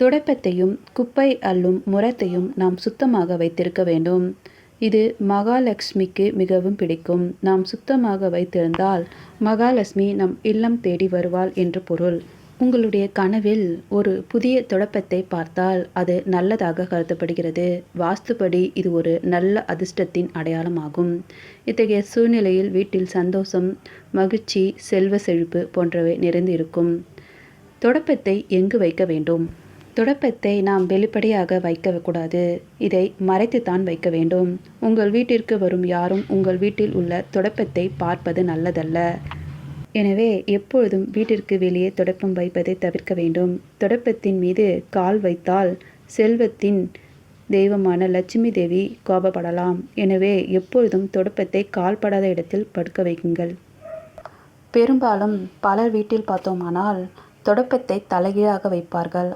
துடைப்பத்தையும் குப்பை அள்ளும் முறத்தையும் நாம் சுத்தமாக வைத்திருக்க வேண்டும். இது மகாலட்சுமிக்கு மிகவும் பிடிக்கும். நாம் சுத்தமாக வைத்திருந்தால் மகாலட்சுமி நம் இல்லம் தேடி வருவாள் என்று பொருள். உங்களுடைய கனவில் ஒரு புதிய தொடப்பத்தை பார்த்தால் அது நல்லதாக கருதப்படுகிறது. வாஸ்துபடி இது ஒரு நல்ல அதிர்ஷ்டத்தின் அடையாளமாகும். இத்தகைய சூழ்நிலையில் வீட்டில் சந்தோஷம் மகிழ்ச்சி செல்வ செழிப்பு போன்றவை நிறைந்து இருக்கும் எங்கு வைக்க வேண்டும்? துடப்பத்தை நாம் வெளிப்படையாக வைக்கக்கூடாது. இதை மறைத்துத்தான் வைக்க வேண்டும். உங்கள் வீட்டிற்கு வரும் யாரும் உங்கள் வீட்டில் உள்ள தொடப்பத்தை பார்ப்பது நல்லதல்ல. எனவே எப்பொழுதும் வீட்டிற்கு வெளியே துடப்பம் வைப்பதை தவிர்க்க வேண்டும். தொடப்பத்தின் மீது கால் வைத்தால் செல்வத்தின் தெய்வமான லட்சுமி தேவி கோபப்படலாம். எனவே எப்பொழுதும் துடப்பத்தை கால்படாத இடத்தில் படுக்க வைக்குங்கள் பெரும்பாலும் பலர் வீட்டில் பார்த்தோமானால் தொடப்பத்தை தலைகீழாக வைப்பார்கள்.